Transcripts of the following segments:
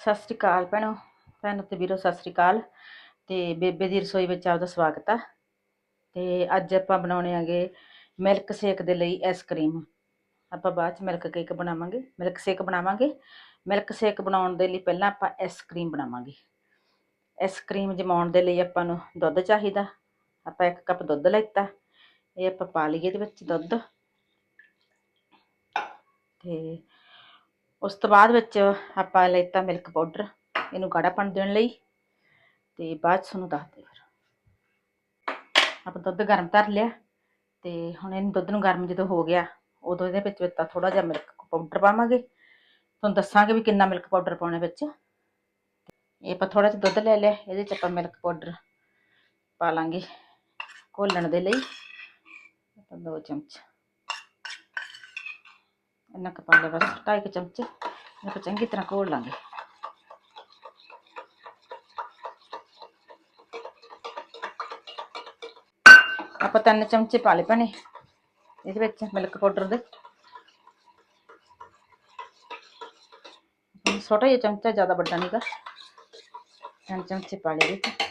ਸਤਿ ਸ੍ਰੀ ਅਕਾਲ ਭੈਣੋ ਭੈਣੋ ਤੇ ਵੀਰੋ, ਸਤਿ ਸ੍ਰੀ ਅਕਾਲ। ਤੇ ਬੇਬੇ ਦੀ ਰਸੋਈ ਵਿੱਚ ਆਪਦਾ ਸਵਾਗਤ ਆ। ਤੇ ਅੱਜ ਆਪਾਂ ਬਣਾਉਣੇ ਆਗੇ ਮਿਲਕ ਸ਼ੇਕ ਦੇ ਲਈ ਆਈਸਕ੍ਰੀਮ ਆਪਾਂ ਬਾਅਦ ਚ ਮਿਲਕ ਕੇਕ ਬਣਾਵਾਂਗੇ, ਮਿਲਕ ਸ਼ੇਕ ਬਣਾਵਾਂਗੇ। ਮਿਲਕ ਸ਼ੇਕ ਬਣਾਉਣ ਦੇ ਲਈ ਪਹਿਲਾਂ ਆਪਾਂ ਆਈਸਕ੍ਰੀਮ ਬਣਾਵਾਂਗੇ। ਆਈਸਕ੍ਰੀਮ ਜਮਾਉਣ ਦੇ ਲਈ ਆਪਾਂ ਨੂੰ ਦੁੱਧ ਚਾਹੀਦਾ। ਆਪਾਂ ਇੱਕ ਕੱਪ ਦੁੱਧ ਲੈਤਾ, ਇਹ ਆਪਾਂ ਪਾ ਲਈਏ ਇਹਦੇ ਵਿੱਚ ਦੁੱਧ। ਤੇ ਉਸ ਤੋਂ ਬਾਅਦ ਵਿੱਚ ਆਪਾਂ ਲੈਤਾ ਮਿਲਕ ਪਾਊਡਰ ਇਹਨੂੰ ਗਾੜਾਪਣ ਦੇਣ ਲਈ ਤੇ ਬਾਅਦ 'ਚ ਤੁਹਾਨੂੰ ਦੱਸਦੇ ਫਿਰ ਆਪਾਂ ਦੁੱਧ ਗਰਮ ਧਰ ਲਿਆ ਤੇ ਹੁਣ ਇਹਨੂੰ ਦੁੱਧ ਨੂੰ ਗਰਮ ਜਦੋਂ ਹੋ ਗਿਆ, ਉਦੋਂ ਇਹਦੇ ਵਿੱਚ ਵਿੱਚ ਥੋੜਾ ਜਿਹਾ ਮਿਲਕ ਪਾਊਡਰ ਪਾਵਾਂਗੇ। ਤੁਹਾਨੂੰ ਦੱਸਾਂਗੇ ਵੀ ਕਿੰਨਾ ਮਿਲਕ ਪਾਊਡਰ ਪਾਉਣਾ ਵਿੱਚ। ਇਹ ਆਪਾਂ ਥੋੜਾ ਜਿਹਾ ਦੁੱਧ ਲੈ ਲਿਆ, ਇਹਦੇ 'ਚ ਆਪਾਂ ਮਿਲਕ ਪਾਊਡਰ ਪਾ ਲਾਂਗੇ ਘੋਲਣ ਦੇ ਲਈ। ਆਪਾਂ ਦੋ ਚਮਚ ਇੰਨਾ ਕੁ ਪਾ ਲਿਆ ਬਸ ਢਾਈ ਕੁ ਚਮਚੇ ਇਹਨੂੰ ਆਪਾਂ ਚੰਗੀ ਤਰ੍ਹਾਂ ਘੋਲ ਲਾਂਗੇ ਆਪਾਂ ਤਿੰਨ ਚਮਚੇ ਪਾ ਲਏ ਭੈਣੇ ਇਹਦੇ ਵਿੱਚ ਮਿਲਕ ਪਾਊਡਰ ਦੇ ਛੋਟਾ ਜਿਹਾ ਚਮਚਾ ਜ਼ਿਆਦਾ ਵੱਡਾ ਨਹੀਂਗਾ ਤਿੰਨ ਚਮਚੇ ਪਾ ਲਏ ਇਹਦੇ 'ਚ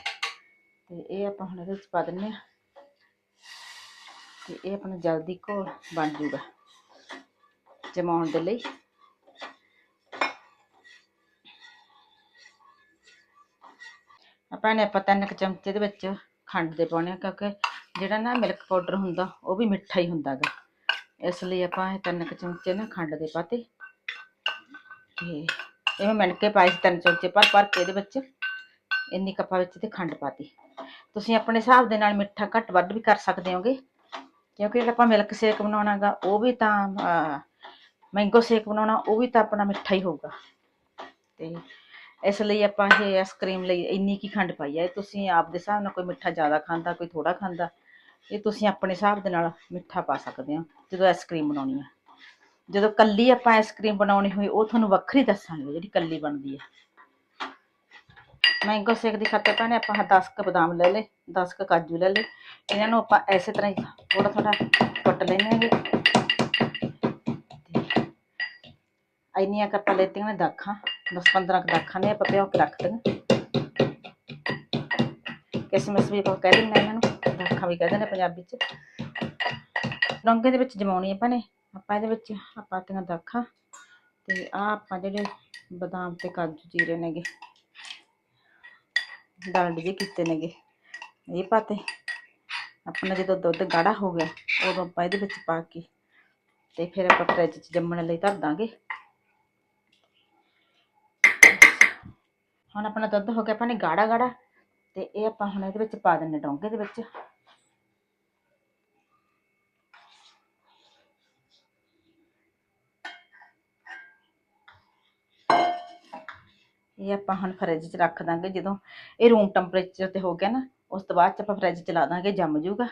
ਤੇ ਇਹ ਆਪਾਂ ਹੁਣ ਇਹਦੇ ਵਿੱਚ ਪਾ ਦਿੰਨੇ ਆ ਤੇ ਇਹ ਆਪਣਾ ਜਲਦੀ ਘੋਲ ਬਣ ਜੂਗਾ ਜਮਾਉਣ ਦੇ ਲਈ। ਆਪਾਂ ਨੇ ਆਪਾਂ ਤਿੰਨ ਕੁ ਚਮਚੇ ਦੇ ਵਿੱਚ ਖੰਡ ਦੇ ਪਾਉਣੇ ਆ, ਕਿਉਂਕਿ ਜਿਹੜਾ ਨਾ ਮਿਲਕ ਪਾਊਡਰ ਹੁੰਦਾ, ਉਹ ਵੀ ਮਿੱਠਾ ਹੀ ਹੁੰਦਾ ਗਾ। ਇਸ ਲਈ ਆਪਾਂ ਇਹ ਤਿੰਨ ਚਮਚੇ ਨਾ ਖੰਡ ਦੇ ਪਾਤੇ। ਤੇ ਇਹ ਮੈਂ ਮਿਣ ਕੇ ਸੀ ਤਿੰਨ ਚਮਚੇ ਪਰ ਪਰ ਕੇ ਇਹਦੇ ਵਿੱਚ। ਇੰਨੀ ਕੱਪਾਂ ਵਿੱਚ ਤੇ ਖੰਡ ਪਾਤੀ। ਤੁਸੀਂ ਆਪਣੇ ਹਿਸਾਬ ਦੇ ਨਾਲ ਮਿੱਠਾ ਘੱਟ ਵੱਧ ਵੀ ਕਰ ਸਕਦੇ ਹੋਗੇ, ਕਿਉਂਕਿ ਜਿਹੜਾ ਆਪਾਂ ਮਿਲਕ ਸ਼ੇਕ ਬਣਾਉਣਾਗਾ ਉਹ ਵੀ ਤਾਂ ਮੈਂਗੋ ਸ਼ੇਕ ਬਣਾਉਣਾ, ਉਹ ਵੀ ਤਾਂ ਆਪਣਾ ਮਿੱਠਾ ਹੀ ਹੋਊਗਾ। ਤੇ ਇਸ ਲਈ ਆਪਾਂ ਇਹ ਆਈਸਕ੍ਰੀਮ ਲਈ ਇੰਨੀ ਕੀ ਖੰਡ ਪਾਈ ਹੈ ਤੁਸੀਂ ਆਪ ਦੇ ਹਿਸਾਬ ਨਾਲ ਕੋਈ ਮਿੱਠਾ ਜ਼ਿਆਦਾ ਖਾਂਦਾ, ਕੋਈ ਥੋੜਾ ਖਾਂਦਾ, ਇਹ ਤੁਸੀਂ ਆਪਣੇ ਹਿਸਾਬ ਦੇ ਨਾਲ ਮਿੱਠਾ ਪਾ ਸਕਦੇ ਹੋ, ਜਦੋਂ ਆਈਸਕ੍ਰੀਮ ਬਣਾਉਣੀ ਹੈ ਜਦੋਂ ਕੱਲੀ ਆਪਾਂ ਆਈਸਕ੍ਰੀਮ ਬਣਾਉਣੀ ਹੋਈ, ਉਹ ਤੁਹਾਨੂੰ ਵੱਖਰੀ ਦੱਸਾਂਗੇ ਜਿਹੜੀ ਕੱਲੀ ਬਣਦੀ ਹੈ ਮੈਂਗੋ ਸ਼ੇਕ ਦੀ ਖਾਤਰ ਭੈਣੇ ਆਪਾਂ 10 ਕ ਬਦਾਮ ਲੈ ਲਏ 10 ਕ ਕਾਜੂ ਲੈ ਲਏ। ਇਹਨਾਂ ਨੂੰ ਆਪਾਂ ਐਸੇ ਤਰ੍ਹਾਂ ਹੀ ਥੋੜਾ ਥੋੜਾ ਕੁੱਟ ਲੈਣਾਂਗੇ ਇੰਨੀਆਂ ਕੱਪਾਂ ਲੈਤੀਆਂ ਨੇ ਦਾਖਾਂ 10 15 ਦਾਖਾਂ ਨੇ, ਆਪਾਂ ਪਿਓ ਕੇ ਰੱਖ ਦਿੰਦੇ ਕਿਸਮਿਸ ਵੀ ਆਪਾਂ ਕਹਿ ਦਿੰਦੇ ਇਹਨਾਂ ਨੂੰ, ਦਾਖਾਂ ਵੀ ਕਹਿੰਦੇ ਨੇ ਪੰਜਾਬੀ ਚ। ਡੋਂਗੇ ਦੇ ਵਿੱਚ ਜਮਾਉਣੀ ਆਪਾਂ ਨੇ, ਆਪਾਂ ਇਹਦੇ ਵਿੱਚ ਆਪਾਂ ਤੀਆਂ ਦਾਖਾਂ। ਤੇ ਆ ਆਪਾਂ ਜਿਹੜੇ ਬਦਾਮ ਤੇ ਕਾਜੂ ਜੀਰੇ ਨੇਗੇ, ਡਾਲਡ ਜੇ ਕੀਤੇ ਨੇਗੇ, ਇਹ ਪਾਤੇ। ਆਪਣਾ ਜਦੋਂ ਦੁੱਧ ਗਾੜਾ ਹੋ ਗਿਆ, ਉਦੋਂ ਆਪਾਂ ਇਹਦੇ ਵਿੱਚ ਪਾ ਕੇ ਤੇ ਫਿਰ ਆਪਾਂ ਫਰਿੱਜ 'ਚ ਜੰਮਣ ਲਈ ਧਰ ਦਾਂਗੇ। ਹੁਣ ਆਪਣਾ ਦੁੱਧ ਹੋ ਗਿਆ ਆਪਾਂ ਨੇ ਗਾੜਾ ਗਾੜਾ ਤੇ ਇਹ ਆਪਾਂ ਹੁਣ ਇਹਦੇ ਵਿੱਚ ਪਾ ਦਿੰਨੇ ਡੋਂਗੇ ਦੇ ਵਿੱਚ। ਇਹ ਆਪਾਂ ਹੁਣ ਫਰਿੱਜ 'ਚ ਰੱਖ ਦਾਂਗੇ, ਜਦੋਂ ਇਹ ਰੂਮ ਟੈਂਪਰੇਚਰ ਤੇ ਹੋ ਗਿਆ ਨਾ, ਉਸ ਤੋਂ ਬਾਅਦ 'ਚ ਆਪਾਂ ਫਰਿੱਜ 'ਚ ਲਾ ਦਾਂਗੇ, ਜੰਮ ਜੂਗਾ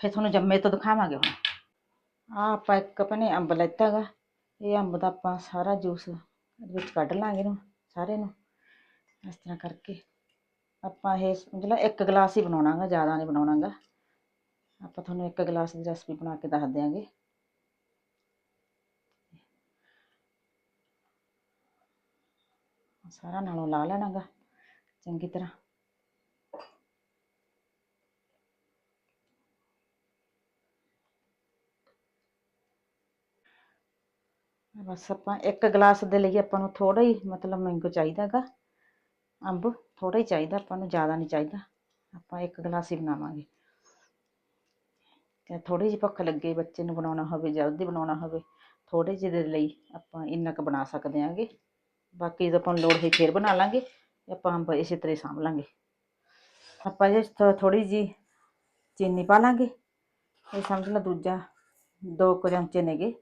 ਫਿਰ ਤੁਹਾਨੂੰ ਜੰਮੇ ਤੋਂ ਦਿਖਾਵਾਂਗੇ ਹੁਣ। ਆ ਆਪਾਂ ਇੱਕ ਆਪਣੇ ਅੰਬ ਲੈਤਾ ਗਾ ਇਹ ਅੰਬ ਦਾ ਆਪਾਂ ਸਾਰਾ ਜੂਸ ਇਹਦੇ ਵਿੱਚ ਕੱਢ ਲਾਂਗੇ ਇਹਨੂੰ ਸਾਰੇ ਨੂੰ। ਇਸ ਤਰ੍ਹਾਂ ਕਰਕੇ ਆਪਾਂ ਇਹ ਮਤਲਬ ਇੱਕ ਗਲਾਸ ਹੀ ਬਣਾਉਣਾ ਗਾ ਜ਼ਿਆਦਾ ਨਹੀਂ ਬਣਾਉਣਾ ਗਾ ਆਪਾਂ ਤੁਹਾਨੂੰ ਇੱਕ ਗਲਾਸ ਦੀ ਰੈਸਪੀ ਬਣਾ ਕੇ ਦੱਸ ਦਿਆਂਗੇ। ਸਾਰਾ ਨਾਲੋਂ ਲਾ ਲੈਣਾ ਗਾ ਚੰਗੀ ਤਰ੍ਹਾਂ। ਬਸ ਆਪਾਂ ਇੱਕ ਗਲਾਸ ਦੇ ਲਈ ਆਪਾਂ ਨੂੰ ਥੋੜਾ ਹੀ ਮਤਲਬ ਮੈਂਗੋ ਚਾਹੀਦਾ ਗਾ ਅੰਬ ਥੋੜਾ ਹੀ ਚਾਹੀਦਾ, ਆਪਾਂ ਨੂੰ ਜ਼ਿਆਦਾ ਨਹੀਂ ਚਾਹੀਦਾ। ਆਪਾਂ ਇੱਕ ਗਲਾਸ ਹੀ ਬਣਾਵਾਂਗੇ। ਤੇ ਥੋੜੀ ਜਿਹੀ ਭੁੱਖ ਲੱਗੇ, ਬੱਚੇ ਨੂੰ ਬਣਾਉਣਾ ਹੋਵੇ, ਜਲਦੀ ਬਣਾਉਣਾ ਹੋਵੇ ਥੋੜੇ ਜਿਹੇ ਦੇ ਲਈ ਆਪਾਂ ਇੰਨਾ ਕੁ ਬਣਾ ਸਕਦੇ ਆਂਗੇ। ਬਾਕੀ ਜਦੋਂ ਆਪਾਂ ਨੂੰ ਲੋੜ ਹੋਈ ਫੇਰ ਬਣਾ ਲਾਂਗੇ ਆਪਾਂ ਅੰਬ ਇਸੇ ਤਰ੍ਹਾਂ ਸਾਂਭ ਲਾਂਗੇ। ਆਪਾਂ ਜੇ ਥੋੜੀ ਜੀ ਚੀਨੀ ਪਾ ਲਾਂਗੇ। ਇਹ ਸਮਝ ਲਾ ਦੂਜਾ ਦੋ ਕੁ ਚਮਚੇ ਨੇਗੇ।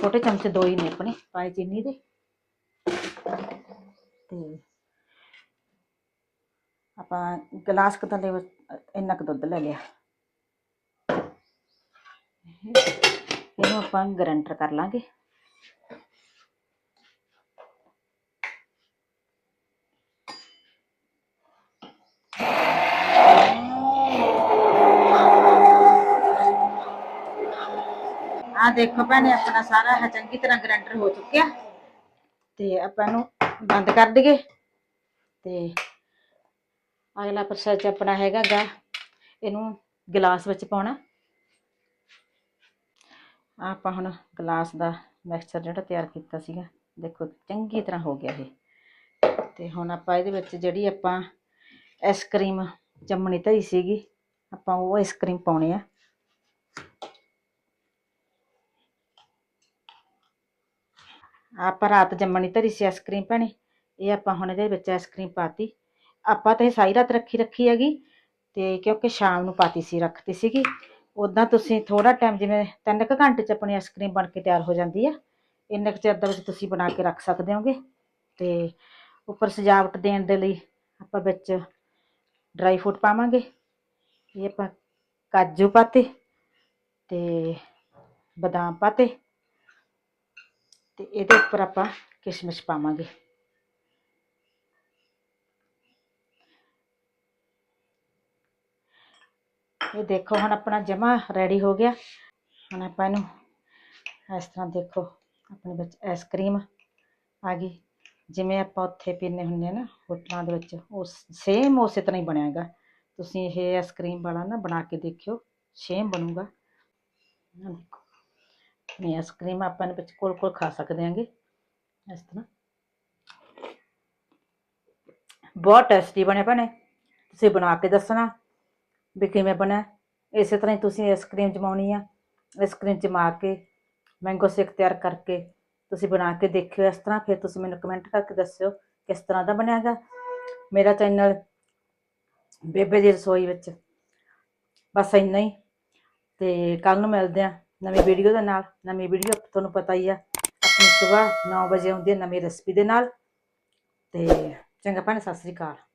ਛੋਟੇ ਚਮਚੇ ਦੋ ਹੀ ਨੇ ਆਪਣੇ, ਪਾਏ ਚੀਨੀ ਦੇ। ਤੇ ਆਪਾਂ ਗਲਾਸ ਕੁ ਥੱਲੇ ਇੰਨਾ ਕੁ ਦੁੱਧ ਲੈ ਲਿਆ ਇਹਨੂੰ ਆਪਾਂ ਗਰੰਟਰ ਕਰ ਲਾਂਗੇ ਆ ਦੇਖੋ ਭੈਣੇ ਆਪਣਾ ਸਾਰਾ ਇਹ ਚੰਗੀ ਤਰ੍ਹਾਂ ਗਰੈਂਡਰ ਹੋ ਚੁੱਕਿਆ ਤੇ ਆਪਾਂ ਨੂੰ ਬੰਦ ਕਰ ਦਈਏ ਤੇ ਅਗਲਾ ਪ੍ਰੋਸੈਸ ਆਪਣਾ ਹੈਗਾ ਗਾ, ਇਹਨੂੰ ਗਲਾਸ ਵਿੱਚ ਪਾਉਣਾ। ਆਪਾਂ ਹੁਣ ਗਲਾਸ ਦਾ ਮਿਕਸਚਰ ਜਿਹੜਾ ਤਿਆਰ ਕੀਤਾ ਸੀਗਾ, ਦੇਖੋ ਚੰਗੀ ਤਰ੍ਹਾਂ ਹੋ ਗਿਆ ਇਹ। ਤੇ ਹੁਣ ਆਪਾਂ ਇਹਦੇ ਵਿੱਚ ਜਿਹੜੀ ਆਪਾਂ ਆਈਸਕ੍ਰੀਮ ਜੰਮਣੀ ਧਰੀ ਸੀਗੀ, ਆਪਾਂ ਉਹ ਆਈਸਕ੍ਰੀਮ ਪਾਉਣੇ ਆ। ਆਪਾਂ ਰਾਤ ਜੰਮਣੀ ਧਰੀ ਸੀ ਆਈਸਕ੍ਰੀਮ ਭੈਣੇ, ਇਹ ਆਪਾਂ ਹੁਣ ਇਹਦੇ ਵਿੱਚ ਆਈਸਕ੍ਰੀਮ ਪਾਤੀ ਆਪਾਂ ਤਾਂ ਇਹ ਸਾਰੀ ਰਾਤ ਰੱਖੀ ਰੱਖੀ ਹੈਗੀ ਤੇ ਕਿਉਂਕਿ ਸ਼ਾਮ ਨੂੰ ਪਾਤੀ ਸੀ, ਰੱਖਤੀ ਸੀਗੀ। ਉਦਾਂ ਤੁਸੀਂ ਥੋੜਾ ਟਾਈਮ ਜਿਵੇਂ ਤਿੰਨ ਕੁ ਘੰਟੇ ਚ ਆਪਣੀ ਆਈਸਕ੍ਰੀਮ ਬਣ ਕੇ ਤਿਆਰ ਹੋ ਜਾਂਦੀ ਆ, ਇੰਨੇ ਕੁ ਚਿਰ ਦੇ ਵਿੱਚ ਤੁਸੀਂ ਬਣਾ ਕੇ ਰੱਖ ਸਕਦੇ ਹੋਗੇ। ਤੇ ਉੱਪਰ ਸਜਾਵਟ ਦੇਣ ਦੇ ਲਈ ਆਪਾਂ ਵਿੱਚ ਡਰਾਈ ਫਰੂਟ ਪਾਵਾਂਗੇ। ਇਹ ਆਪਾਂ ਕਾਜੂ ਪਾਤੇ ਤੇ ਬਦਾਮ ਪਾਤੇ ਤੇ ਇਹਦੇ ਉੱਪਰ ਆਪਾਂ ਕਿਸ਼ਮਿਸ਼ ਪਾਵਾਂਗੇ। ਇਹ ਦੇਖੋ, ਹੁਣ ਆਪਣਾ ਜਮਾ ਰੈਡੀ ਹੋ ਗਿਆ। ਹੁਣ ਆਪਾਂ ਇਹਨੂੰ ਇਸ ਤਰ੍ਹਾਂ ਦੇਖੋ, ਆਪਣੇ ਵਿੱਚ ਆਈਸਕ੍ਰੀਮ ਆ ਗਈ। ਜਿਵੇਂ ਆਪਾਂ ਉੱਥੇ ਪੀਂਦੇ ਹੁੰਦੇ ਆ ਨਾ, ਹੋਟਲਾਂ ਦੇ ਵਿੱਚ ਉਸ ਸੇਮ ਉਸੇ ਤਰ੍ਹਾਂ ਹੀ ਬਣਿਆ ਹੈਗਾ। ਤੁਸੀਂ ਇਹ ਆਈਸਕ੍ਰੀਮ ਵਾਲਾ ਨਾ ਬਣਾ ਕੇ ਦੇਖਿਓ ਸੇਮ ਬਣੂਗਾ। ਆਹ ਆਈਸਕ੍ਰੀਮ ਆਪਾਂ ਨੇ ਵਿੱਚ ਕੋਲ ਕੋਲ ਖਾ ਸਕਦੇ ਹਾਂਗੇ। ਇਸ ਤਰ੍ਹਾਂ। ਬਹੁਤ ਟੇਸਟੀ ਬਣਿਆ ਭੈਣੇ। ਤੁਸੀਂ ਬਣਾ ਕੇ ਦੱਸਣਾ। ਵੀ ਕਿਵੇਂ ਬਣਿਆ? ਇਸੇ ਤਰ੍ਹਾਂ ਹੀ ਤੁਸੀਂ ਆਈਸਕ੍ਰੀਮ ਜਮਾਉਣੀ ਆ ਆਈਸਕ੍ਰੀਮ ਜਮਾ ਕੇ ਮੈਂਗੋ ਸ਼ੇਕ ਤਿਆਰ ਕਰਕੇ ਤੁਸੀਂ ਬਣਾ ਕੇ ਦੇਖਿਓ ਇਸ ਤਰ੍ਹਾਂ, ਫਿਰ ਤੁਸੀਂ ਮੈਨੂੰ ਕਮੈਂਟ ਕਰਕੇ ਦੱਸਿਓ ਕਿਸ ਤਰ੍ਹਾਂ ਦਾ ਬਣਿਆ ਹੈਗਾ। ਮੇਰਾ ਚੈਨਲ ਬੇਬੇ ਦੀ ਰਸੋਈ ਵਿੱਚ। ਬਸ ਇੰਨਾ ਹੀ। ਤੇ ਕੱਲ ਨੂੰ ਮਿਲਦੇ ਆ ਨਵੀਂ ਵੀਡੀਓ ਦੇ ਨਾਲ। ਨਵੀਂ ਵੀਡੀਓ ਤੁਹਾਨੂੰ ਪਤਾ ਹੀ ਆ, ਆਪਣੀ ਸਵੇਰ 9 ਵਜੇ ਆਉਂਦੀ ਹੈ ਨਵੀਂ ਰੈਸਪੀ ਦੇ ਨਾਲ। ਤੇ ਚੰਗਾ ਭੈਣ, ਸਤਿ ਸ੍ਰੀ ਅਕਾਲ।